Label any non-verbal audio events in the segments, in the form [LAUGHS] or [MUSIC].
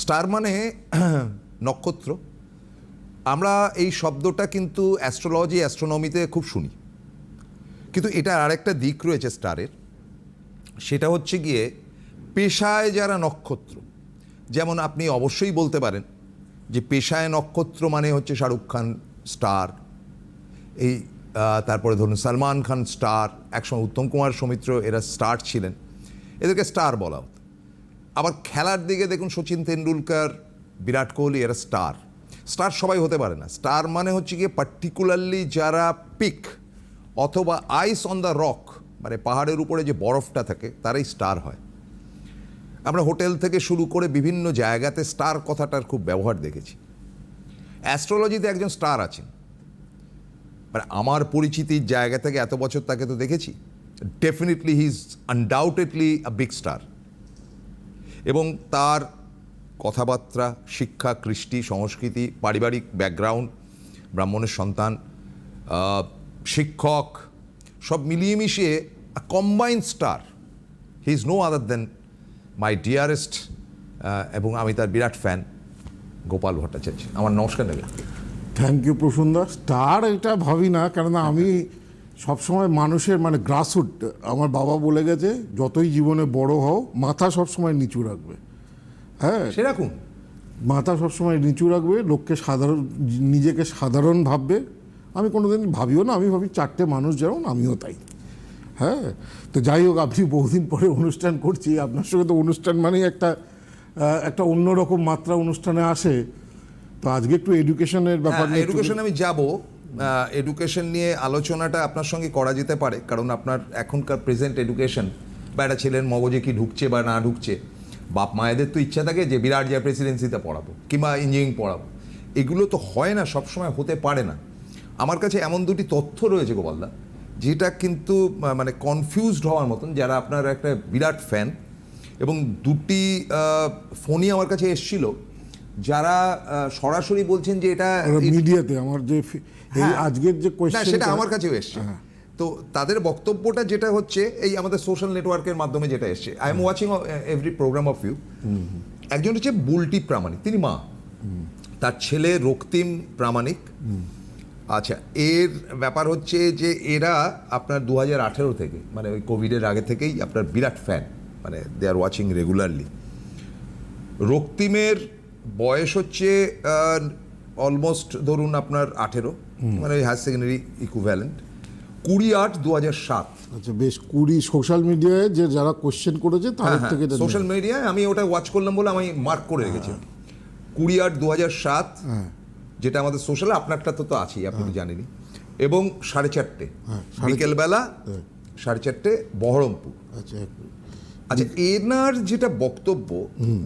star মানে [CLEARS THROAT] নক্ষত্র। আমরা এই শব্দটা কিন্তু অ্যাস্ট্রোলজি অ্যাস্ট্রোনমিতে খুব শুনি। কিন্তু এটার আরেকটা দিক রয়েছে স্টারের। সেটা হচ্ছে গিয়ে পেশায় যারা নক্ষত্র, যেমন আপনি অবশ্যই বলতে পারেন যে পেশায় নক্ষত্র মানে হচ্ছে শাহরুখ খান স্টার, এই তারপরে ধরুন সালমান খান স্টার, একসময় উত্তম কুমার সৌমিত্র এরা স্টার ছিলেন। এদেরকে স্টার বলা হতো। আবার খেলার দিকে দেখুন সচিন তেন্ডুলকার, বিরাট কোহলি, এরা স্টার। স্টার সবাই হতে পারে না। স্টার মানে হচ্ছে গিয়ে পার্টিকুলারলি যারা পিক অথবা আইস অন দ্য রক মানে পাহাড়ের উপরে যে বরফটা থাকে, তারাই স্টার হয়। আমরা হোটেল থেকে শুরু করে বিভিন্ন জায়গাতে স্টার কথাটার খুব ব্যবহার দেখেছি। অ্যাস্ট্রোলজিতে একজন স্টার আছেন। মানে আমার পরিচিতির জায়গা থেকে এত বছর তাকে তো দেখেছি। Definitely he is undoubtedly a big star এবং তার কথাবার্তা, শিক্ষা, কৃষ্টি, সংস্কৃতি, পারিবারিক ব্যাকগ্রাউন্ড, ব্রাহ্মণের সন্তান শিক্ষক, সব মিলিয়ে মিশিয়ে combine star he is no other than my dearest এবং আমি তার বিরাট ফ্যান গোপাল ভট্টাচার্য। আমার নমস্কার থ্যাংক ইউ প্রসুন্দর স্টার এটা ভাবি না, কেননা আমি সবসময় মানুষের মানে গ্রাসরুট আমার বাবা বলে গেছে যতই জীবনে বড় হও মাথা সবসময় নিচু রাখবে। হ্যাঁ। সেরকম? মাথা সবসময় নিচু রাখবে লোককে সাধারণ নিজেকে সাধারণ ভাববে। আমি কোনোদিন ভাবিও না আমি ভাবি চারটে মানুষ যেমন আমিও তাই। হ্যাঁ। তো যাই হোক আপনি বহুদিন পরে অনুষ্ঠান করছি আপনার সঙ্গে তো অনুষ্ঠান মানেই একটা একটা অন্যরকম মাত্রা অনুষ্ঠানে আসে। তো আজকে একটু এডুকেশনের ব্যাপার নিয়ে এডুকেশন আমি যাব। এডুকেশন নিয়ে আলোচনাটা আপনার সঙ্গে করা যেতে পারে, কারণ আপনার এখনকার প্রেজেন্ট এডুকেশন বা একটা ছেলের মগজে কি ঢুকছে বা না ঢুকছে, বাপ মায়েদের তো ইচ্ছা থাকে যে বিরাট যা প্রেসিডেন্সিতে পড়াবো, কিংবা ইঞ্জিনিয়ারিং পড়াবো। এগুলো তো হয় না, সবসময় হতে পারে না। আমার কাছে এমন দুটি তথ্য রয়েছে গোপালদা, যেটা কিন্তু মানে কনফিউজড হওয়ার মতন, যারা আপনার একটা বিরাট ফ্যান এবং দুটি ফোনই আমার কাছে এসছিল যারা সরাসরি বলছেন যে এটা মিডিয়াতে আমার যে এই হ্যাঁ। আজকের যে কোয়েশ্চেন সেটা আমার কাছেও এসছে। তো তাদের বক্তব্যটা যেটা হচ্ছে এই আমাদের সোশ্যাল নেটওয়ার্কের মাধ্যমে যেটা এসছে। I am watching every program of you একজন হচ্ছে বুলটি প্রামাণিক তিনি মা। তার ছেলে রক্তিম প্রামাণিক। আচ্ছা এর ব্যাপার হচ্ছে যে এরা আপনার দু হাজার আঠেরো থেকে মানে ওই কোভিডের আগে থেকেই আপনার বিরাট ফ্যান মানে দে আর ওয়াচিং রেগুলারলি রক্তিমের বয়স হচ্ছে অলমোস্ট ধরুন আপনার আঠেরো মানে হায়ার সেকেন্ডারি ইকুভ্যালেন্ট কুড়ি আট দু হাজার সাত। আচ্ছা বেশ কুড়ি সোশ্যাল মিডিয়ায় যে যারা কোশ্চেন করেছে তাদের থেকে সোশ্যাল মিডিয়ায় আমি ওটা ওয়াচ করলাম বলে আমি মার্ক করে রেখেছি। কুড়ি আট দু হাজার সাত হ্যাঁ। যেটা আমাদের সোশ্যাল আপনারটা তো তো আছেই আপনি তো জানেনই। এবং সাড়ে চারটে হ্যাঁ, বিকেলবেলা সাড়ে চারটে বহরমপুর। আচ্ছা আচ্ছা এনার যেটা বক্তব্য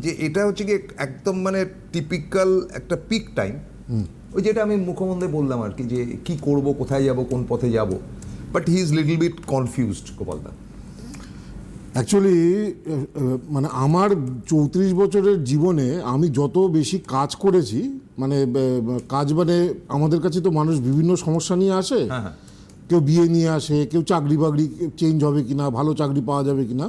যে এটা হচ্ছে কি একদম মানে টিপিক্যাল একটা পিক টাইম ওই যেটা আমি মুখমন্দের বললাম আর কি যে কি করব কোথায় যাব কোন পথে যাব but he is little bit confused গোপালদা। অ্যাকচুয়ালি মানে আমার চৌত্রিশ বছরের জীবনে আমি যত বেশি কাজ করেছি মানে কাজ মানে আমাদের কাছে তো মানুষ বিভিন্ন সমস্যা নিয়ে আসে। হ্যাঁ, হ্যাঁ। কেউ বিয়ে নিয়ে আসে কেউ চাকরি বাকরি চেঞ্জ হবে কিনা ভালো চাকরি পাওয়া যাবে কিনা।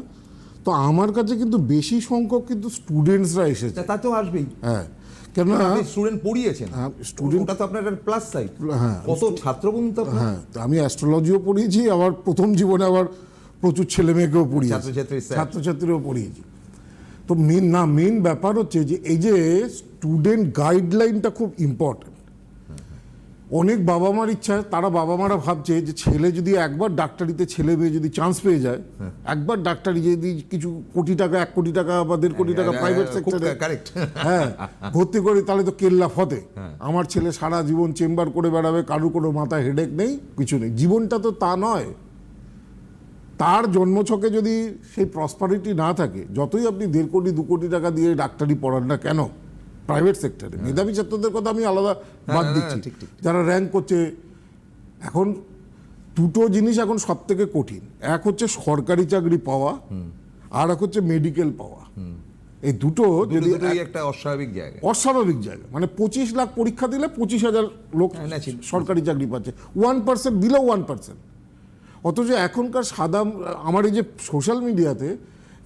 তো আমার কাছে কিন্তু বেশি সংখ্যক কিন্তু স্টুডেন্টসরা এসেছে। তা তো আসবেই। হ্যাঁ কেননা স্টুডেন্ট পড়িয়েছেন। হ্যাঁ, student- ওটা তো আপনার একটা প্লাস সাইড হ্যাঁ। কত ছাত্র বলুন তো হ্যাঁ তো আমি অ্যাস্ট্রোলজিও পড়িয়েছি আবার প্রথম জীবনে আবার প্রচুর ছেলে মেয়েকেও পড়িয়েছি। ছাত্রছাত্রীও পড়িয়েছি। তো মেন না মেন ব্যাপার হচ্ছে যে এই যে স্টুডেন্ট গাইডলাইনটা খুব ইম্পর্ট্যান্ট অনেক বাবা মার ইচ্ছা তারা বাবা মারা ভাবছে যে ছেলে যদি একবার ডাক্তারিতে ছেলে মেয়ে যদি চান্স পেয়ে যায় হ্যাঁ। একবার ডাক্তারি যদি কিছু কোটি টাকা এক কোটি টাকা বা দেড় কোটি টাকা হ্যাঁ, প্রাইভেট খুব সেক্টরে correct। হ্যাঁ ভর্তি করে তাহলে তো কেল্লা ফতে হ্যাঁ। আমার ছেলে সারা জীবন চেম্বার করে বেড়াবে কারুর কোনো মাথায় হেডেক নেই কিছু নেই জীবনটা তো তা নয় তার জন্মছকে যদি সেই প্রসপারিটি না থাকে যতই আপনি দেড় কোটি দু কোটি টাকা দিয়ে ডাক্তারি পড়ান না কেন প্রাইভেট সেক্টরে মেধাবী ছাত্রদের কথা আমি আলাদা বাদ হ্যাঁ, দিচ্ছি। যারা র্যাঙ্ক করছে এখন দুটো জিনিস এখন সব থেকে কঠিন। এক হচ্ছে সরকারি চাকরি পাওয়া আর এক হচ্ছে মেডিকেল পাওয়া। এই দুটো যদি একটা অস্বাভাবিক জায়গা। অস্বাভাবিক জায়গা। মানে পঁচিশ লাখ পরীক্ষা দিলে পঁচিশ হাজার লোক হ্যাঁ। সরকারি চাকরি পাচ্ছে। One percent below one percent. অথচ এখনকার সাদা আমার এই যে সোশ্যাল মিডিয়াতে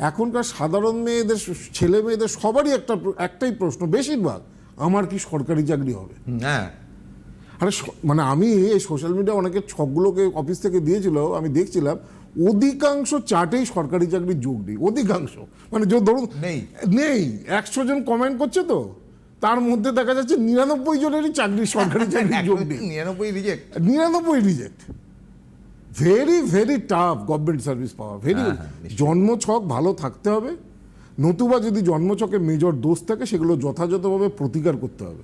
এখনকার সাধারণ মেয়েদের ছেলে মেয়েদের সবারই একটা একটাই প্রশ্ন বেশিরভাগ আমার কি সরকারি চাকরি হবে? হ্যাঁ। আরে মানে আমি এই সোশ্যাল মিডিয়া অনেকে ছকগুলোকে অফিস থেকে দিয়েছিল আমি দেখছিলাম অধিকাংশ চার্টেই সরকারি চাকরির যোগ নেই অধিকাংশ। মানে যে ধরুন নেই। নেই একশো জন কমেন্ট করছে তো তার মধ্যে দেখা যাচ্ছে নিরানব্বই জনেরই চাকরি সরকারি চাকরির যোগ নেই। [LAUGHS] নিরানব্বই রিজেক্ট নিরানব্বই reject very very tough government service পাওয়া ভেরি। জন্মছক ভালো থাকতে হবে। নতুবা যদি জন্মছকে মেজর দোষ থাকে সেগুলো যথাযথভাবে প্রতিকার করতে হবে।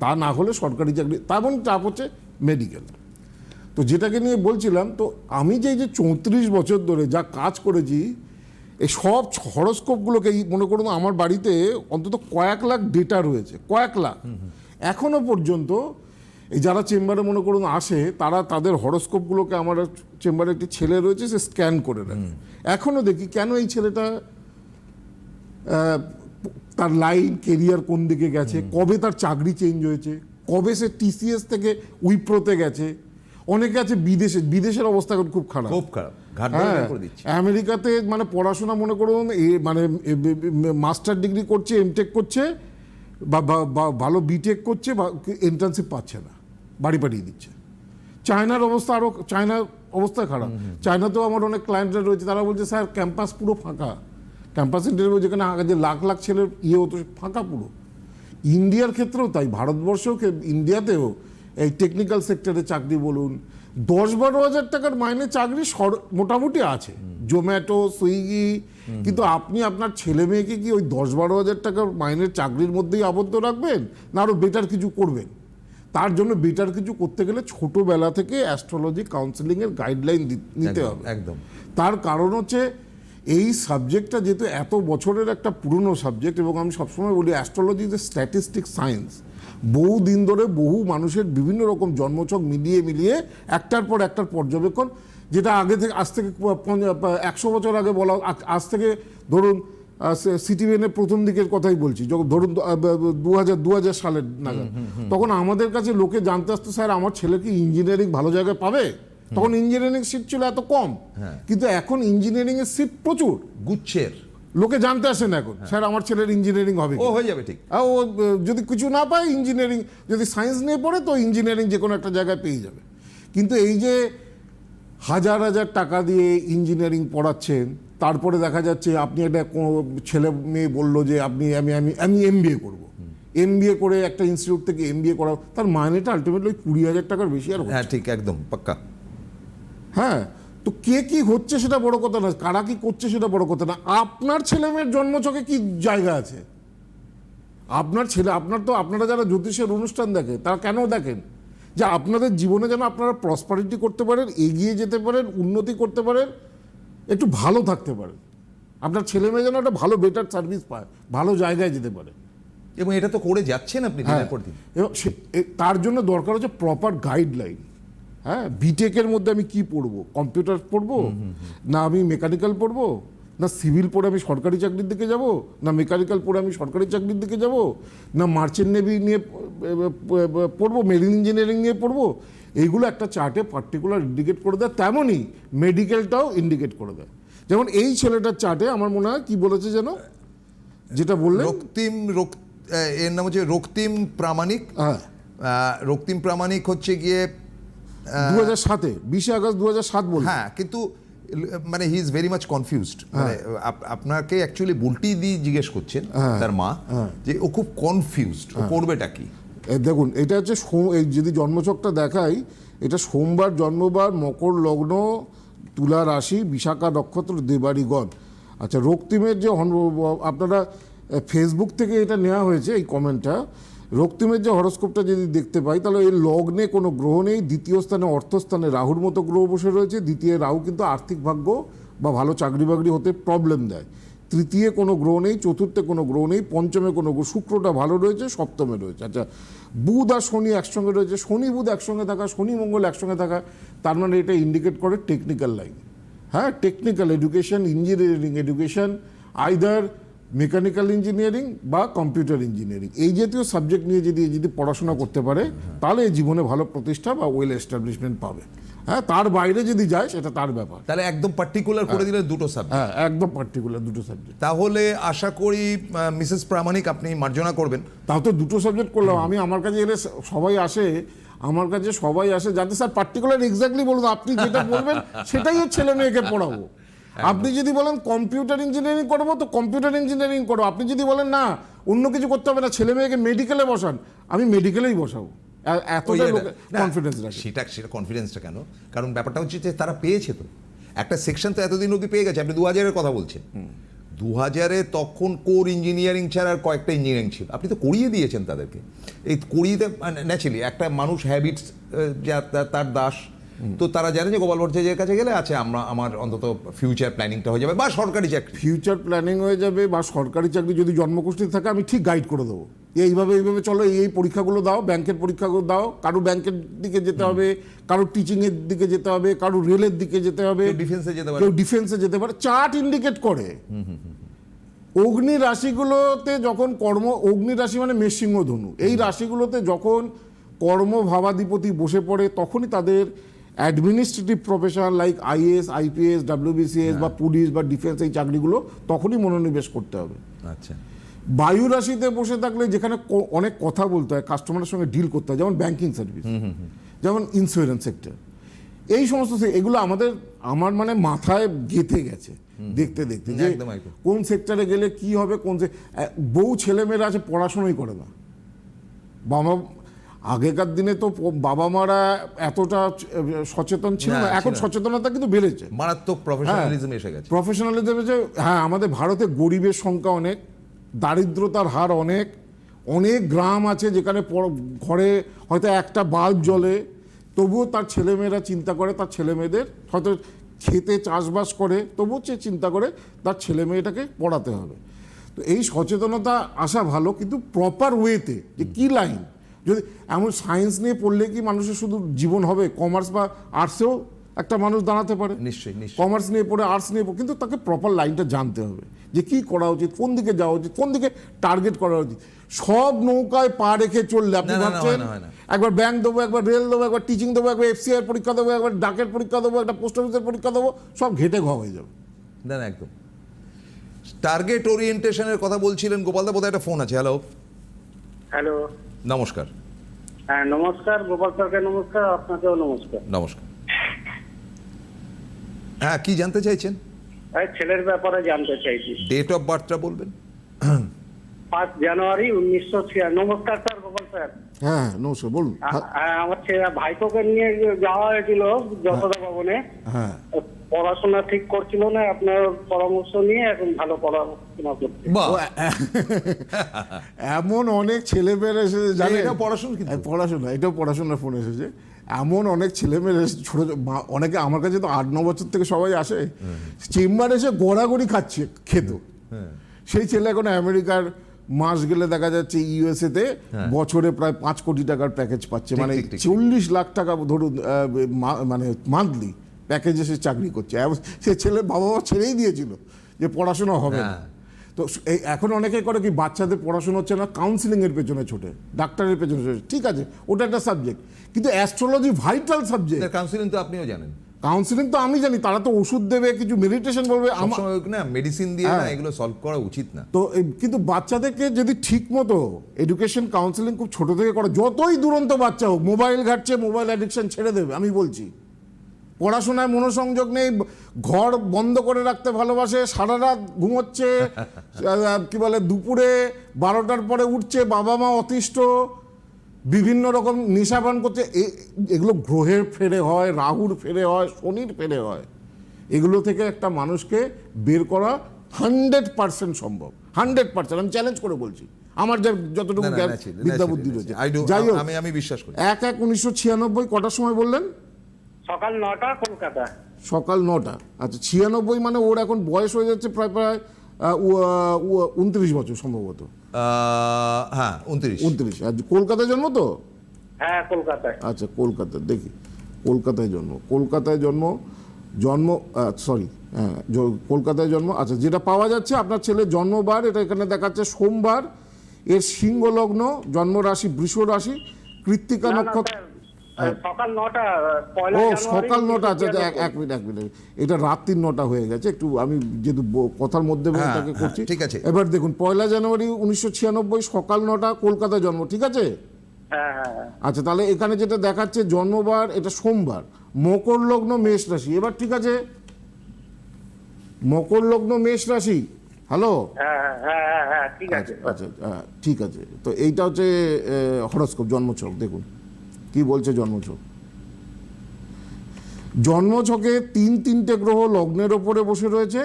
তা না হলে সরকারি চাকরি তেমন চাপ হচ্ছে মেডিকেল তো যেটাকে নিয়ে বলছিলাম তো আমি যে যে চৌত্রিশ বছর ধরে যা কাজ করেছি এই সব হরস্কোপগুলোকে মনে করুন আমার বাড়িতে অন্তত কয়েক লাখ ডেটা রয়েছে কয়েক লাখ। এখনও পর্যন্ত এই যারা চেম্বারে মনে করুন আসে তারা তাদের হরস্কোপগুলোকে আমার চেম্বারে একটি ছেলে রয়েছে সে স্ক্যান করে রাখে এখনও দেখি কেন এই ছেলেটা তার লাইন কেরিয়ার কোন দিকে গেছে কবে তার চাকরি চেঞ্জ হয়েছে কবে সে টিসিএস থেকে উইপ্রোতে গেছে। অনেকে আছে বিদেশে বিদেশের অবস্থা এখন খুব খারাপ। খুব খারাপ। হ্যাঁ আমেরিকাতে মানে পড়াশোনা মনে করুন এ মানে মাস্টার ডিগ্রি করছে এমটেক করছে বা ভালো বিটেক করছে বা এন্ট্রান্সিপ পাচ্ছে না। বাড়ি পাঠিয়ে দিচ্ছে। চায়নার অবস্থা আরও চায়নার অবস্থা খারাপ। চায়নাতেও আমার অনেক ক্লায়েন্টরা রয়েছে তারা বলছে স্যার ক্যাম্পাস পুরো ফাঁকা। ক্যাম্পাস ইন্টারভিউ যেখানে আগে যে লাখ লাখ ছেলের ইয়ে হতো ফাঁকা পুরো। ইন্ডিয়ার ক্ষেত্রেও তাই ভারতবর্ষেও ইন্ডিয়াতেও এই টেকনিক্যাল সেক্টরে চাকরি বলুন দশ বারো হাজার টাকার মাইনে চাকরি সর- মোটামুটি আছে। জোম্যাটো সুইগি কিন্তু আপনি আপনার ছেলে মেয়েকে কি ওই দশ বারো হাজার টাকার মাইনের চাকরির মধ্যেই আবদ্ধ রাখবেন? না আরও বেটার কিছু করবেন? তার জন্য বেটার কিছু করতে গেলে ছোটোবেলা থেকে অ্যাস্ট্রোলজি কাউন্সিলিংয়ের গাইডলাইন নিতে হবে। একদম। তার কারণ হচ্ছে এই সাবজেক্টটা যেহেতু এত বছরের একটা পুরনো সাবজেক্ট এবং আমি সবসময় বলি astrology is a statistic science বহু দিন ধরে বহু মানুষের বিভিন্ন রকম জন্মছক মিলিয়ে মিলিয়ে একটার পর একটার পর্যবেক্ষণ যেটা আগে থেকে আজ থেকে একশো বছর আগে বলা আজ থেকে ধরুন সিটিভেনের প্রথম দিকের কথাই বলছি। যখন ধরুন দু হাজার দু হাজার সালের নাগাদ। তখন আমাদের কাছে লোকে জানতে আসতো স্যার আমার ছেলে কি ইঞ্জিনিয়ারিং ভালো জায়গায় পাবে? তখন ইঞ্জিনিয়ারিং সিট ছিল এত কম। কিন্তু এখন ইঞ্জিনিয়ারিং এর সিট প্রচুর। গুচ্ছের। লোকে জানতে আসেন এখন স্যার আমার ছেলের ইঞ্জিনিয়ারিং হবে ও হয়ে যাবে ঠিক। ও যদি কিছু না পায় ইঞ্জিনিয়ারিং যদি সায়েন্স নিয়ে পড়ে তো ইঞ্জিনিয়ারিং যে কোনো একটা জায়গায় পেয়ে যাবে। কিন্তু এই যে হাজার হাজার টাকা দিয়ে ইঞ্জিনিয়ারিং পড়াচ্ছেন তারপরে দেখা যাচ্ছে আপনি একটা ছেলে মেয়ে বলল যে আপনি আমি আমি আমি এম বিএ করব। এম বিএ করে একটা ইনস্টিটিউট থেকে এম বিএ করা তার মাইনেটা আলটিমেটলি কুড়ি হাজার টাকার বেশি আর হ্যাঁ ঠিক একদম পাক্কা। হ্যাঁ তো কে কি হচ্ছে সেটা বড় কথা না কারা কি করছে সেটা বড় কথা না। আপনার ছেলে মেয়ের জন্মছকে কি জায়গা আছে? আপনার ছেলে আপনার তো আপনারা যারা জ্যোতিষের অনুষ্ঠান দেখে তারা কেন দেখেন? যে আপনাদের জীবনে যেন আপনারা প্রসপারিটি করতে পারেন এগিয়ে যেতে পারেন উন্নতি করতে পারেন একটু ভালো থাকতে পারে। আপনার ছেলে মেয়ে যেন একটা ভালো বেটার সার্ভিস পায় ভালো জায়গায় যেতে পারে। এবং এটা তো করে যাচ্ছেন আপনি হ্যাঁ। দিনের পর দিন। এবং তার জন্য দরকার হচ্ছে প্রপার গাইডলাইন হ্যাঁ বিটেকের মধ্যে আমি কি পড়ব? কম্পিউটার পড়ব? না আমি মেকানিক্যাল পড়ব? না সিভিল পড়ে আমি সরকারি চাকরির দিকে যাব? না মেকানিক্যাল পড়ে আমি সরকারি চাকরির দিকে যাব? না মার্চেন্ট নেভি নিয়ে পড়ব? মেরিন ইঞ্জিনিয়ারিং নিয়ে পড়ব? এইগুলো একটা চার্টে পার্টিকুলার ইন্ডিকেট করে দেয় তেমনই মেডিকেলটাও ইন্ডিকেট করে দেয়। যেমন এই ছেলেটার চার্টে আমার মনে হয় কি বলেছে যেন? যেটা বললেন? রক্তিম রক- এর নাম হচ্ছে রক্তিম প্রামাণিক। হ্যাঁ। রক্তিম প্রামাণিক হচ্ছে গিয়ে দু হাজার সাতে বিশে আগস্ট দু হাজার সাত বলছে হ্যাঁ কিন্তু মানে he is very much confused মানে আপ- আপনাকে অ্যাকচুয়ালি বুলটি দিয়ে জিজ্ঞেস করছেন তার মা যে ও খুব কনফিউজড ও করবেটা কি? দেখুন, এটা হচ্ছে এই যদি জন্মচকটা দেখাই, এটা সোমবার জন্মবার, মকর লগ্ন, তুলা রাশি, বিশাখা নক্ষত্র দেবাড়িগণ আচ্ছা রক্তিমের যে আপনারা ফেসবুক থেকে এটা নেওয়া হয়েছে, এই কমেন্টটা। রক্তিমের যে হরস্কোপটা যদি দেখতে পাই, তাহলে এই লগ্নে কোনো গ্রহ নেই, দ্বিতীয় স্থানে অর্থস্থানে রাহুর মতো গ্রহ বসে রয়েছে, দ্বিতীয় রাহু কিন্তু আর্থিক ভাগ্য বা ভালো চাকরি বাকরি হতে প্রবলেম দেয়। তৃতীয় কোনো গ্রহ নেই, চতুর্থে কোনো গ্রহ নেই, পঞ্চমে কোনো শুক্রটা ভালো রয়েছে, সপ্তমে রয়েছে। আচ্ছা বুধ আর শনি একসঙ্গে রয়েছে, শনি বুধ একসঙ্গে থাকা, শনি মঙ্গল একসঙ্গে থাকা, তার মানে এটা ইন্ডিকেট করে টেকনিক্যাল লাইন হ্যাঁ technical education engineering education either mechanical engineering বা কম্পিউটার ইঞ্জিনিয়ারিং এই জাতীয় সাবজেক্ট নিয়ে যদি যদি পড়াশোনা করতে পারে, তাহলে জীবনে ভালো প্রতিষ্ঠা বা ওয়েল এস্টাবলিশমেন্ট পাবে। হ্যাঁ তার বাইরে যদি যায় সেটা তার ব্যাপার। তাহলে একদম পার্টিকুলার করে দিলে দুটো সাবজেক্ট হ্যাঁ একদম পার্টিকুলার দুটো সাবজেক্ট তাহলে আশা করি মিসেস প্রামাণিক আপনি মার্জনা করবেন। তাও তো দুটো সাবজেক্ট করলাম। আমি আমার কাছে এলে সবাই আসে আমার কাছে সবাই আসে যাতে স্যার পার্টিকুলার এক্স্যাক্টলি বলুন আপনি যেটা বলবেন [LAUGHS] সেটাই ওর ছেলে মেয়েকে পড়াবো। আপনি যদি বলেন কম্পিউটার ইঞ্জিনিয়ারিং করব তো কম্পিউটার ইঞ্জিনিয়ারিং করব। আপনি যদি বলেন না অন্য কিছু করতে হবে না ছেলে মেয়েকে মেডিকেলে বসান আমি মেডিকেলেই বসাবো। এতটা কনফিডেন্স রাখি। সেটা সেটা কনফিডেন্সটা কেন? কারণ ব্যাপারটা হচ্ছে যে তারা পেয়েছে তো। একটা সেকশন তো এতদিন অব্দি পেয়ে গেছে আপনি দু হাজারের কথা বলছেন। দু হাজারে তখন কোর ইঞ্জিনিয়ারিং ছাড়া আর কয়েকটা ইঞ্জিনিয়ারিং ছিল। আপনি তো করিয়ে দিয়েছেন তাদেরকে। এই করিয়ে ন্যাচারালি একটা মানুষ হ্যাবিটস যা তার দাস তো তারা জানে যে গোপাল ভট্টাচার্যের কাছে গেলে আছে আমরা আমার অন্তত ফিউচার প্ল্যানিংটা হয়ে যাবে বা সরকারি চাকরি। ফিউচার প্ল্যানিং হয়ে যাবে বা সরকারি চাকরি যদি জন্মকুষ্ঠিতে থাকে আমি ঠিক গাইড করে দেবো। এইভাবে এইভাবে চলো এই এই পরীক্ষাগুলো দাও ব্যাংকের পরীক্ষাগুলো দাও কারও ব্যাংকের দিকে যেতে হবে কারও টিচিংয়ের দিকে যেতে হবে কারও রেলের দিকে যেতে হবে ডিফেন্সে যেতে পারে। কেউ ডিফেন্সে যেতে পারে চার্ট ইন্ডিকেট করে। অগ্নি রাশিগুলোতে যখন কর্ম অগ্নি রাশি মানে মেষসিংহ ধনু এই রাশিগুলোতে যখন কর্ম ভাবাধিপতি বসে পড়ে তখনই তাদের administrative profession like IAS IPS WBCS বা পুলিশ বা ডিফেন্স এই চাকরিগুলো তখনই মনোনিবেশ করতে হবে। আচ্ছা। বায়ু রাশিতে বসে থাকলে যেখানে অনেক কথা বলতে হয় কাস্টমারের সঙ্গে ডিল করতে হয় যেমন ব্যাংকিং সার্ভিস যেমন ইন্স্যুরেন্স সেক্টর এই সমস্ত সে- এগুলো আমাদের আমার মানে মাথায় গেঁথে গেছে দেখতে দেখতে। যে। কোন সেক্টরে গেলে কি হবে কোন বউ ছেলেমেয়েরা আছে পড়াশোনাই করে না। বাবা আগেকার দিনে তো বাবা মারা এতটা সচেতন ছিল না, এখন সচেতনতা কিন্তু বেড়েছে। মারাত্মক প্রফেশনালিজম এসে গেছে। প্রফেশনালিজম যে হ্যাঁ আমাদের ভারতে গরিবের সংখ্যা অনেক দারিদ্রতার হার অনেক অনেক গ্রাম আছে যেখানে ঘরে হয়তো একটা বাল্ব জ্বলে তবুও তার ছেলেমেয়েরা চিন্তা করে তার ছেলেমেয়েদের হয়তো খেতে চাষবাস করে তবুও সে চিন্তা করে তার ছেলে মেয়েটাকে পড়াতে হবে। তো এই সচেতনতা আসা ভালো কিন্তু প্রপার ওয়েতে যে কী লাইন যদি এমন সায়েন্স নিয়ে পড়লে কি মানুষের শুধু জীবন হবে? কমার্স বা আর্টসেও একটা মানুষ দাঁড়াতে পারে? নিশ্চয়ই নিশ্চয়ই। কমার্স নিয়ে পড়ে আর্টস নিয়ে পড়ে কিন্তু তাকে প্রপার লাইনটা জানতে হবে যে কি করা উচিত কোন দিকে যাওয়া উচিত কোন দিকে টার্গেট করা উচিত। সব নৌকায় পা রেখে চললে আপনি ভাবছেন হয় না, একবার ব্যাংক দেবো একবার রেল দেবো একবার টিচিং দেবো একবার এফসিআই পরীক্ষা দেবো একবার ডাকের পরীক্ষা দেবো একটা পোস্ট অফিসের পরীক্ষা দেবো সব ঘেটে ঘ হয়ে যাবে। না না একদম। টার্গেট ওরিয়েন্টেশনের কথা বলছিলেন গোপালদা বোধহয় একটা ফোন আছে। হ্যালো হ্যালো নমস্কার। হ্যাঁ নমস্কার গোপাল স্যারকে নমস্কার আপনাকেও নমস্কার। নমস্কার। হ্যাঁ কি জানতে চাইছেন? ছেলের ব্যাপারে জানতে চাইছি। ডেট অফ বার্থটা বলবেন? পাঁচ জানুয়ারি উনিশশো ছিয়ানব্বই নমস্কার স্যার গোপাল স্যার। হ্যাঁ হ্যাঁ নমস্কার বলুন। হ্যাঁ, আমার ছেলে ভাইপোকে নিয়ে যাওয়া হয়েছিল যশোদা ভবনে। হ্যাঁ। পড়াশোনা ঠিক করছিল না আপনার পরামর্শ নিয়ে এখন ভালো পড়াশোনা করছে। বাহ। এমন অনেক ছেলেমেয়েরা এসেছে জানেন এটা পড়াশোনা কিন্তু। হ্যাঁ, পড়াশোনা এটাও পড়াশোনার ফোন এসেছে। এমন অনেক ছেলেমেয়েরা এসে ছোট ছোট- অনেকে আমার কাছে তো আট ন বছর থেকে সবাই আসে। চেম্বারে এসে গড়াগড়ি খাচ্ছে খেত। সেই ছেলে এখন আমেরিকার মাস গেলে দেখা যাচ্ছে ইউএসএ তে বছরে প্রায় পাঁচ কোটি টাকার প্যাকেজ পাচ্ছে। ঠিক, মানে ঠিক, ঠিক। চল্লিশ লাখ টাকা ধরুন আহ, মা- মানে মান্থলি। প্যাকেজে সে চাকরি করছে। সে ছেলে বাবা মা ছেড়েই দিয়েছিল যে পড়াশোনা হবে না। হ্যাঁ। তো এই এখন অনেকে করে কি বাচ্চাদের পড়াশোনা হচ্ছে না কাউন্সিলিং এর পেছনে ছোটে ডাক্তারের পেছনে ছোটে। ঠিক আছে ওটা একটা সাবজেক্ট কিন্তু অ্যাস্ট্রোলজি ভাইটাল সাবজেক্ট কাউন্সিলিং তো আপনিও জানেন। কাউন্সিলিং তো আমি জানি তারা তো ওষুধ দেবে কিছু মেডিটেশন বলবে আমার না মেডিসিন দিয়ে না হ্যাঁ। এগুলো সলভ করা উচিত না। তো কিন্তু বাচ্চাদেরকে যদি ঠিক মতো এডুকেশন কাউন্সিলিং খুব ছোট থেকে করা যতই দুরন্ত বাচ্চা হোক মোবাইল ঘাটছে মোবাইল অ্যাডিকশন ছেড়ে দেবে আমি বলছি। পড়াশোনায় মনোসংযোগ নেই ঘর বন্ধ করে রাখতে ভালোবাসে সারা রাত ঘুমোচ্ছে [LAUGHS] কি বলে দুপুরে বারোটার পরে উঠছে বাবা মা অতিষ্ঠ বিভিন্ন রকম নেশাপান করছে এগুলো গ্রহের ফেরে হয় রাহুর ফেরে হয় শনির ফেরে হয়। এগুলো থেকে একটা মানুষকে বের করা হান্ড্রেড পার্সেন্ট সম্ভব হান্ড্রেড পার্সেন্ট আমি চ্যালেঞ্জ করে বলছি। আমার যা যতটুকু বিদ্যা বুদ্ধি রয়েছে. যাই হোক আমি আমি বিশ্বাস করি। এক এক উনিশশো ছিয়ানব্বই কটার সময় বললেন? সকাল নটা কলকাতা। সকাল নটা। আচ্ছা ছিয়ানব্বই মানে ওর এখন বয়স হয়ে যাচ্ছে প্রায় প্রায় উনত্রিশ বছর সম্ভবত। হ্যাঁ উনত্রিশ। উনত্রিশ। আর কলকাতায় জন্ম তো? হ্যাঁ কলকাতায়। আচ্ছা কলকাতা দেখি। কলকাতায় জন্ম। কলকাতায় জন্ম জন্ম সরি হ্যাঁ কলকাতায় জন্ম আচ্ছা যেটা পাওয়া যাচ্ছে আপনার ছেলের জন্মবার এটা এখানে দেখাচ্ছে সোমবার এর সিংহ লগ্ন জন্ম রাশি বৃষ রাশি কৃত্তিকা নক্ষত্র সকাল নটা ও সকাল নটা আচ্ছা আচ্ছা, এক মিনিট এক মিনিট এটা রাত্রির নটা হয়ে গেছে একটু আমি যেহেতু কথার মধ্যে হ্যাঁ, হ্যাঁ, করছি। ঠিক আছে। এবার দেখুন পয়লা জানুয়ারি উনিশশো ছিয়ানব্বই সকাল নটা কলকাতায় জন্ম ঠিক আছে? হ্যাঁ হ্যাঁ হ্যাঁ। আচ্ছা তাহলে এখানে যেটা দেখাচ্ছে জন্মবার এটা সোমবার। মকর লগ্ন মেষ রাশি। এবার ঠিক আছে? মকর লগ্ন মেষ রাশি। হ্যালো? হ্যাঁ হ্যাঁ হ্যাঁ হ্যাঁ হ্যাঁ ঠিক আছে। আচ্ছা হ্যাঁ, ঠিক আছে। তো এইটা হচ্ছে হরস্কোপ জন্মছক দেখুন। কি বলছে জন্মছক? জন্মছকে তিন তিনটে গ্রহ লগ্নের ওপরে বসে রয়েছে।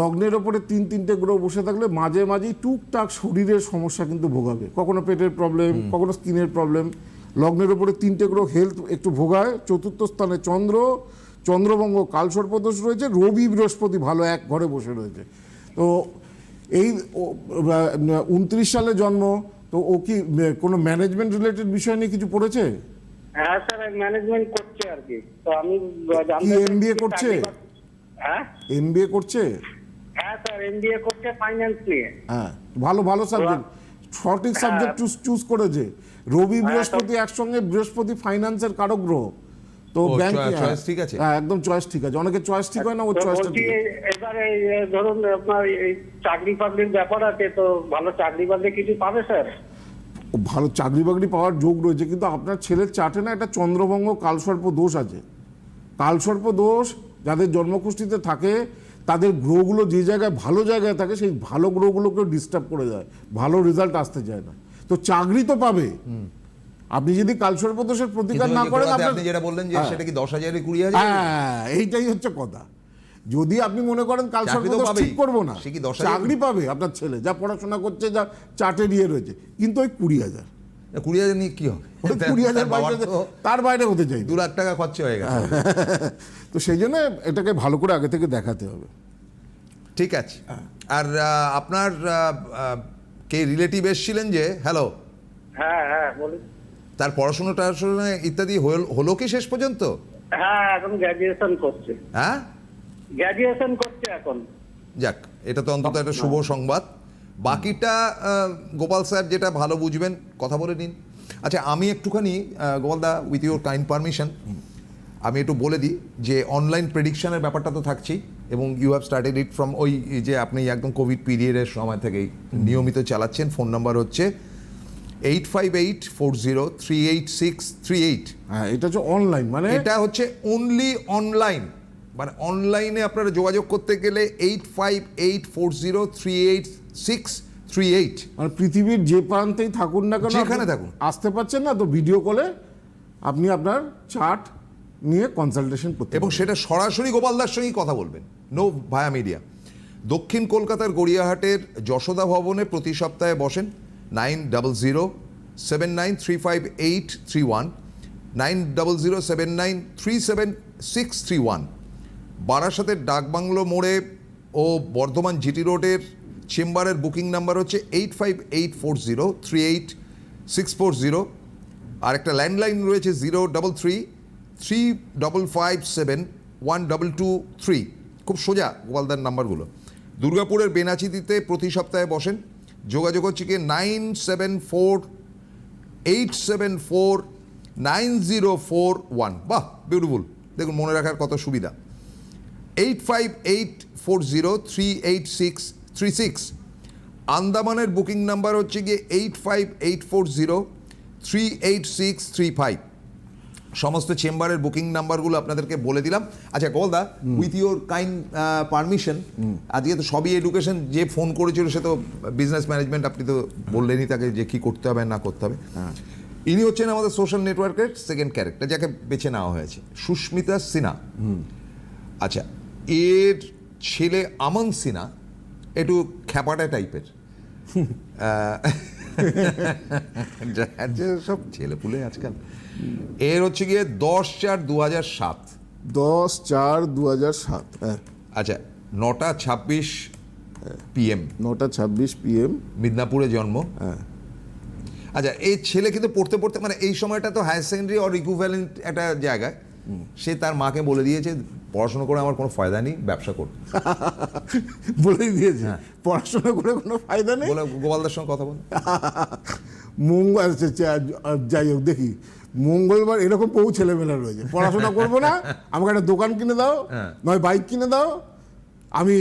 লগ্নের ওপরে তিন তিনটে গ্রহ বসে থাকলে মাঝে মাঝেই টুকটাক শরীরের সমস্যা কিন্তু ভোগাবে। কখনো পেটের প্রবলেম কখনো স্কিনের প্রবলেম লগ্নের ওপরে তিনটে গ্রহ হেলথ একটু ভোগায়। চতুর্থ স্থানে চন্দ্র চন্দ্রবঙ্গ কালসর্পদোষ রয়েছে। রবি বৃহস্পতি ভালো এক ঘরে বসে রয়েছে। তো এই উনত্রিশ সালে জন্ম তো ও কি কোন ম্যানেজমেন্ট রিলেটেড বিষয় নিয়ে কিছু পড়েছে? হ্যাঁ স্যার ম্যানেজমেন্ট করছে আর কি। তো আমি কি এমবিএ করছে? হ্যাঁ? এমবিএ করছে? হ্যাঁ স্যার এমবিএ করছে ফাইন্যান্স নিয়ে। হ্যাঁ ভালো ভালো সাবজেক্ট সঠিক সাবজেক্ট চুজ চুজ করেছে। রবি বৃহস্পতি একসঙ্গে বৃহস্পতি ফাইন্যান্সের কারক গ্রহ তো ব্যাংক চয়েস- চয়েস ঠিক আছে? হ্যাঁ একদম চয়েস ঠিক আছে। অনেকে চয়েস ঠিক হয় না ও তো চয়েসটা ঠিক আছে এবারে ধরুন আপনার এই চাকরি ফাকরির ব্যাপার আছে তো ভালো চাকরি বাকরি কিছু পাবে স্যার? ভালো চাকরি বাকরি পাওয়ার যোগ রয়েছে কিন্তু আপনার ছেলের চাটে না একটা চন্দ্রভঙ্গ কালসর্প দোষ আছে। কালসর্প দোষ যাদের জন্মকুষ্ঠিতে থাকে তাদের গ্রহগুলো যে জায়গায় ভালো জায়গায় থাকে সেই ভালো গ্রহগুলোকেও ডিস্টার্ব করে দেয়। ভালো রেজাল্ট আসতে চায় না। তো চাকরি তো পাবে। আপনি যদি কালসর্প দোষের প্রতিকার না করেন আপনি যেটা বললেন যে হ্যাঁ। সেটা কি দশ হাজারে কুড়ি হাজার? হ্যাঁ এইটাই হচ্ছে কথা। যদি আপনি মনে করেন কাল সর্বদোষ ঠিক করব না সে কি দশ হাজার চাকরি পাবে আপনার ছেলে যা পড়াশোনা করছে যা চার্টে নিয়ে রয়েছে কিন্তু ওই কুড়ি হাজার। কুড়ি হাজার নিয়ে কি হবে? কুড়ি হাজার তার বাইরে তো তার বাইরে হতে চাই। দু লাখ টাকা খরচা হয়ে গেছে। [LAUGHS] তো সেই জন্য এটাকে ভালো করে আগে থেকে দেখাতে হবে। ঠিক আছে। আর আপনার কে রিলেটিভ এসছিলেন যে? হ্যালো হ্যাঁ হ্যাঁ বলুন। তার পড়াশোনা টড়াশোনা ইত্যাদি হল- কি শেষ পর্যন্ত? হ্যাঁ এখন গ্র্যাজুয়েশন করছে। হ্যাঁ? গ্র্যাজুয়েশন করছে এখন। যাক এটা তো অন্তত একটা শুভ সংবাদ। বাকিটা গোপাল স্যার যেটা ভালো বুঝবেন কথা বলে নিন। আচ্ছা আমি একটুখানি Gopal da with your kind permission আমি একটু বলে দিই যে অনলাইন প্রেডিকশনের ব্যাপারটা তো থাকছেই এবং you have started it from ওই যে আপনি একদম কোভিড পিরিয়ডের সময় থেকেই নিয়মিত চালাচ্ছেন। ফোন নাম্বার হচ্ছে eight five eight four zero three eight six three eight হ্যাঁ এটা হচ্ছে অনলাইন মানে এটা হচ্ছে অনলি অনলাইন মানে অনলাইনে আপনারা যোগাযোগ করতে গেলে eight five eight four zero three eight six three eight মানে পৃথিবীর যে প্রান্তেই থাকুন না কেন আপনি থাকুন। আসতে পারছেন না তো ভিডিও কলে আপনি আপনার চার্ট নিয়ে কনসালটেশন করতে এবং সেটা সরাসরি গোপালদার সঙ্গেই কথা বলবেন নো ভায়া মিডিয়া দক্ষিণ কলকাতার গড়িয়াহাটের যশোদা ভবনে প্রতি সপ্তাহে বসেন। Nine double zero seven nine three five eight three one nine double zero seven nine three seven six three one বারাসাতের ডাকবাংলো মোড়ে ও বর্ধমান জিটি রোডের চেম্বারের বুকিং নাম্বার হচ্ছে eight five eight four zero three eight six four zero আর একটা landline রয়েছে zero double three three double five seven one double two three খুব সোজা গোপালদার নাম্বারগুলো। দুর্গাপুরের বেনাচিতিতে প্রতি সপ্তাহে বসেন যোগাযোগ হচ্ছে কি nine seven four eight seven four nine zero four one. বাহ বিউটিফুল দেখুন, মনে রাখার কত সুবিধা। Eight five eight four zero three eight six three six. আন্দামানের booking number হচ্ছে গিয়ে eight five eight four zero three eight six three five. সমস্ত চেম্বারের বুকিং নাম্বারগুলো আপনাদেরকে বলে দিলাম। আচ্ছা গোলদা উইথ ইউর কাইন্ড পারমিশন আজকে তো সবই এডুকেশন যে ফোন করেছিল সে তো বিজনেস ম্যানেজমেন্ট আপনি তো বললেনই তাকে যে কি করতে হবে না করতে হবে। ইনি হচ্ছেন আমাদের সোশ্যাল নেটওয়ার্কের সেকেন্ড ক্যারেক্টার যাকে বেছে নেওয়া হয়েছে সুস্মিতা সিনহা। আচ্ছা এর ছেলে আমন সিনহা একটু খ্যাপাটা টাইপের [LAUGHS] সব ছেলে পুলে আজকাল। এর হচ্ছে গিয়ে দশ চার দু হাজার সাত। দশ চার দু হাজার সাত হ্যাঁ। আচ্ছা নটা ছাব্বিশ পিএম। নটা ছাব্বিশ পিএম। মিদনাপুরে জন্ম। হ্যাঁ। আচ্ছা এই ছেলে কিন্তু পড়তে পড়তে মানে এই সময়টা তো হায়ার সেকেন্ডারি অর ইকুইভ্যালেন্ট একটা জায়গায়। সে তার মাকে বলে দিয়েছে পড়াশোনা করে আমার কোনো ফায়দা নেই ব্যবসা করতে [LAUGHS] বলেই দিয়েছে? হ্যাঁ। পড়াশোনা করে কোনো ফায়দা নেই? বলে গোপালদার সঙ্গে কথা বলে। [LAUGHS] মঙ্গল আচ্ছা, যাই হোক দেখি। মঙ্গলবার এরকম বহু ছেলেমেলা রয়েছে। পড়াশোনা করব না [LAUGHS] আমাকে একটা দোকান কিনে দাও হ্যাঁ। নয় বাইক কিনে দাও আমি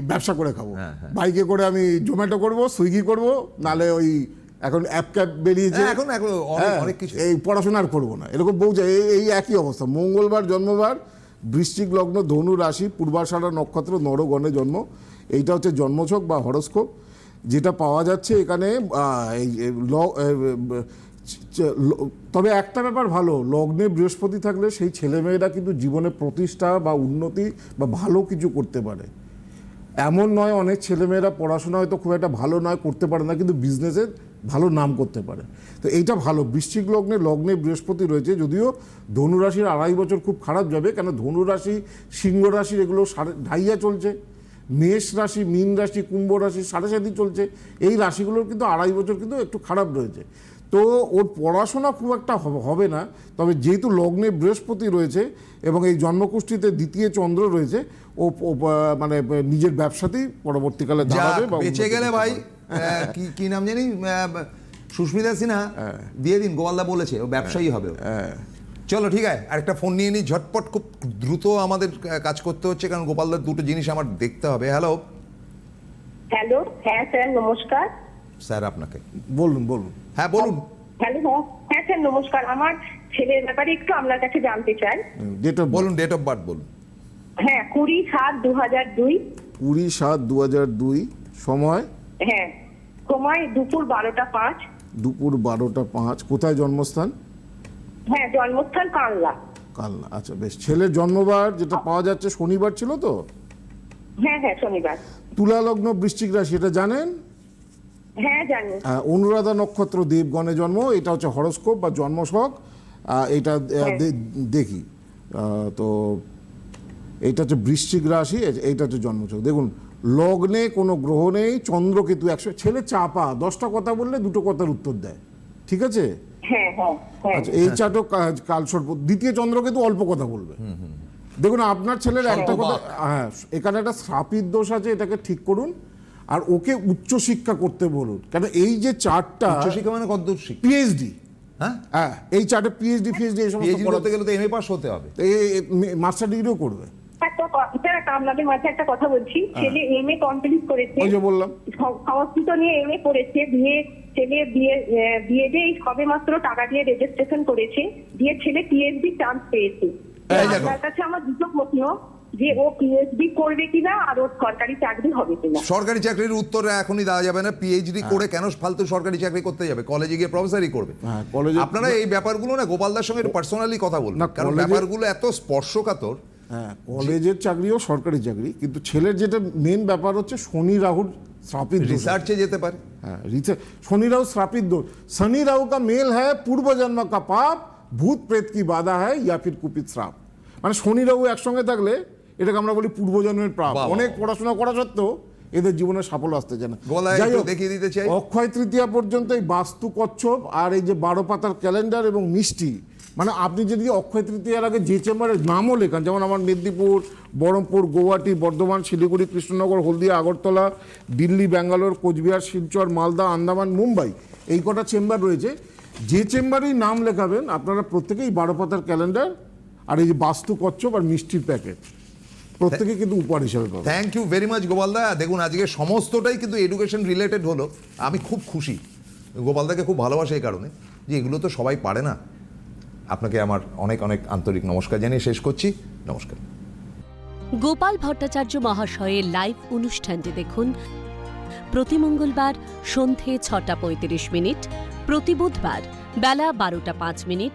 ব্যবসা করে খাব। হ্যাঁ, হ্যাঁ। বাইকে করে আমি জোম্যাটো করব সুইগি করব নালে ওই এখন অ্যাপ ক্যাপ বেরিয়েছে। এখন এখন অনেক কিছু। এই পড়াশোনা আর করব না। এরকম বউ যায় এই- একই অবস্থা। মঙ্গলবার জন্মবার বৃশ্চিক লগ্ন ধনু রাশি পূর্বাষাঢ়া নক্ষত্র নরগণে জন্ম। এইটা হচ্ছে জন্মছক বা হরস্কোপ। যেটা পাওয়া যাচ্ছে এখানে এই তবে একটা ব্যাপার ভালো, লগ্নে বৃহস্পতি থাকলে সেই ছেলেমেয়েরা কিন্তু জীবনে প্রতিষ্ঠা বা উন্নতি বা ভালো কিছু করতে পারে। এমন নয়, অনেক ছেলেমেয়েরা পড়াশোনা হয়তো খুব একটা ভালো নয়, করতে পারে না, কিন্তু বিজনেসে ভালো নাম করতে পারে। তো এইটা ভালো, বৃশ্চিক লগ্নে লগ্নে বৃহস্পতি রয়েছে, যদিও ধনুরাশির আড়াই বছর খুব খারাপ যাবে, কেন ধনুরাশি সিংহ রাশির এগুলো সাড়ে, ঢাইয়া চলছে। মেষ রাশি, মীন রাশি, কুম্ভ রাশি সাড়ে সাথী চলছে। এই রাশিগুলোর কিন্তু আড়াই বছর কিন্তু একটু খারাপ রয়েছে। তো ওর পড়াশোনা খুব একটা হবে না। তবে যেহেতু লগ্নে বৃহস্পতি রয়েছে এবং এই জন্মকুষ্ঠিতে দ্বিতীয় চন্দ্র রয়েছে ও মানে নিজের ব্যবসাতেই পরবর্তীকালে দাঁড়াবে বেঁচে গেলে ভাই কি কি নাম জানি? সুস্মিতা সিনহা। দিয়ে দিন গোপালদা বলেছে ও ব্যবসায়ী হবে ও। হ্যাঁ। চলো ঠিক আছে আরেকটা ফোন নিয়ে নিই ঝটপট খুব দ্রুত আমাদের কাজ করতে হচ্ছে কারণ গোপালদার দুটো জিনিস আমার দেখতে হবে। হ্যালো হ্যালো হ্যাঁ স্যার নমস্কার। স্যার আপনাকে। বলুন বলুন। হ্যাঁ বলুন। হ্যালো হ্যাঁ হ্যাঁ স্যার নমস্কার। আমার ছেলের ব্যাপারে একটু আপনার কাছে জানতে চাই। যেটা বলুন ডেট অফ বার্থ বলুন। হ্যাঁ কুড়ি সাত দু হাজার দুই। কুড়ি সাত দু হাজার দুই সময়? হ্যাঁ সময় দুপুর বারোটা পাঁচ। দুপুর বারোটা পাঁচ কোথায় জন্মস্থান? হ্যাঁ জন্মস্থান কানলা কালনা আচ্ছা বেশ। ছেলের জন্মবার যেটা পাওয়া যাচ্ছে শনিবার ছিল তো? হ্যাঁ হ্যাঁ শনিবার। তুলা লগ্ন বৃশ্চিক রাশি এটা জানেন? হ্যাঁ জানি। অনুরাধা নক্ষত্র দেবগণে জন্ম এটা হচ্ছে হরস্কোপ বা জন্মশক। এটা হ্যাঁ। দেখি। তো এইটা হচ্ছে বৃশ্চিক রাশি এ- এইটা হচ্ছে জন্মছক দেখুন লগ্নে কোনো গ্রহ নেই চন্দ্র চন্দ্রকেতু একশো ছেলে চাপা দশটা কথা বললে দুটো কথার উত্তর দেয়। ঠিক আছে? হ্যাঁ আচ্ছা এই চাটক কালসর্প দ্বিতীয় চন্দ্রকেতু অল্প কথা বলবে। দেখুন আপনার ছেলের একটা কথা হ্যাঁ এখানে একটা শ্রাপিত দোষ আছে এটাকে ঠিক করুন। আর ওকে উচ্চশিক্ষা করতে বলুন। কেন এই যে চারটা উচ্চশিক্ষা মানে কত শিক্ষা? পিএইচডি হ্যাঁ? হ্যাঁ এই চারটে পিএইচডি পিএইচডি এই সমস্ত করতে গেলে তো এমএ পাস হতে হবে। মাস্টার ডিগ্রিও করবে। একটা আপনাদের মাঝে একটা কথা বলছি। ছেলে এম এ কমপ্লিট করেছে। ওই যে বললাম। সংস্কৃত নিয়ে এম এ করেছে বিয়ে ছেলে বিয়ে বিয়ে দিয়ে সবে মাত্র টাকা দিয়ে রেজিস্ট্রেশন করেছে। দিয়ে ছেলে পিএইচডি চান্স পেয়েছে। আপনার কাছে আমার দুটো প্রশ্ন। যে ও পিএইচডি করবে কিনা আর ওর সরকারি চাকরি হবে কিনা। সরকারি চাকরির উত্তর এখনই দেওয়া যাবে না। পিএইচডি হ্যাঁ। করে কেন ফালতু সরকারি চাকরি করতে যাবে? কলেজে গিয়ে প্রফেসরই করবে। হ্যাঁ, আপনারা এই ব্যাপারগুলো না গোপাল দাস সঙ্গে পার্সোনালি কথা বলুন কারণ ব্যাপারগুলো এত স্পর্শকাতর। হ্যাঁ কলেজের সরকারি চাকরি কিন্তু ছেলের যেটা মেন ব্যাপার হচ্ছে শনি রাহুর শ্রাপিত রিসার্চে যেতে পারে। হ্যাঁ শনি রাহু শ্রাপিত দোষ। শনি রাহু কা মেল হে পূর্ব জন্ম কা পাপ ভূত প্রেত কি বাধা হ্যাঁ ইয়া ফির কুপিত শ্রাপ। মানে শনি রাহু একসঙ্গে থাকলে এটাকে আমরা বলি পূর্বজন্মের প্রাপ অনেক পড়াশোনা করা সত্ত্বেও এদের জীবনে সাফল্য আসতে চায় না। গলায় যাই হোক, দেখিয়ে দিতে চাই। অক্ষয় তৃতীয়া পর্যন্ত এই বাস্তু কচ্ছপ আর এই যে বারো পাতার ক্যালেন্ডার এবং মিষ্টি মানে আপনি যদি অক্ষয় তৃতীয়ার আগে যে চেম্বারের নামও লেখান যেমন আমার মেদিনীপুর বহরমপুর গুয়াহাটি বর্ধমান শিলিগুড়ি কৃষ্ণনগর হলদিয়া আগরতলা দিল্লি ব্যাঙ্গালোর কোচবিহার শিলচর মালদা আন্দামান মুম্বাই এই কটা চেম্বার রয়েছে। যে চেম্বারেই নাম লেখাবেন আপনারা প্রত্যেকেই বারো পাতার ক্যালেন্ডার আর এই যে বাস্তু কচ্ছপ আর মিষ্টির প্যাকেট। প্রত্যেকে কিন্তু উপহার হিসাবে পাবেন থ্যাংক ইউ ভেরি মাচ গোপালদা দেখুন আজকে সমস্তটাই কিন্তু এডুকেশন রিলেটেড হলো। আমি খুব খুশি। গোপালদাকে খুব ভালোবাসি এই কারণে যে এগুলো তো সবাই পারে না। আপনাকে আমার অনেক অনেক আন্তরিক নমস্কার জানিয়ে শেষ করছি। নমস্কার। গোপাল ভট্টাচার্য মহাশয়ের লাইভ অনুষ্ঠানটি দেখুন প্রতি মঙ্গলবার সন্ধে ছটা পঁয়ত্রিশ মিনিট প্রতি বুধবার বেলা বারোটা পাঁচ মিনিট